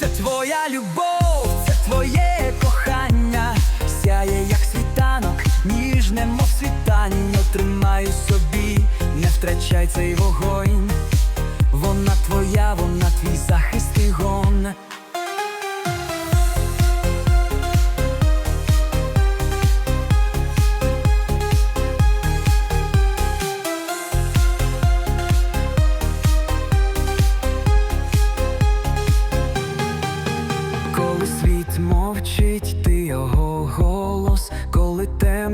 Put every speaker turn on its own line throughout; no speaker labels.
Це твоя любов, це твоє кохання, сяє, як світанок, ніжне, мов світання, тримай собі, не втрачай цей вогонь. Вона твоя, вона твій захист і гон.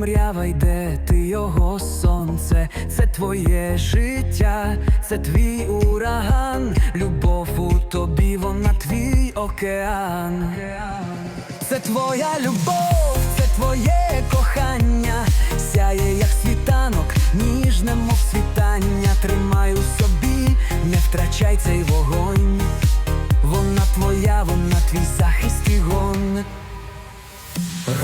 Темрява йде, ти його сонце, це твоє життя, це твій ураган, любов у тобі, вона твій океан. Це твоя любов, це твоє кохання, сяє, як світанок, ніжне, мов світання, тримай у собі, не втрачай цей вогонь. Вона твоя, вона твій захист.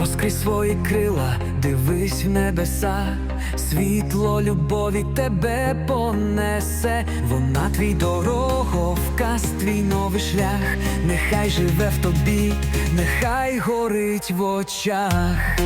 Розкрий свої крила, дивись в небеса, світло любові тебе понесе, вона твій дороговказ, твій новий шлях, нехай живе в тобі, нехай горить в очах.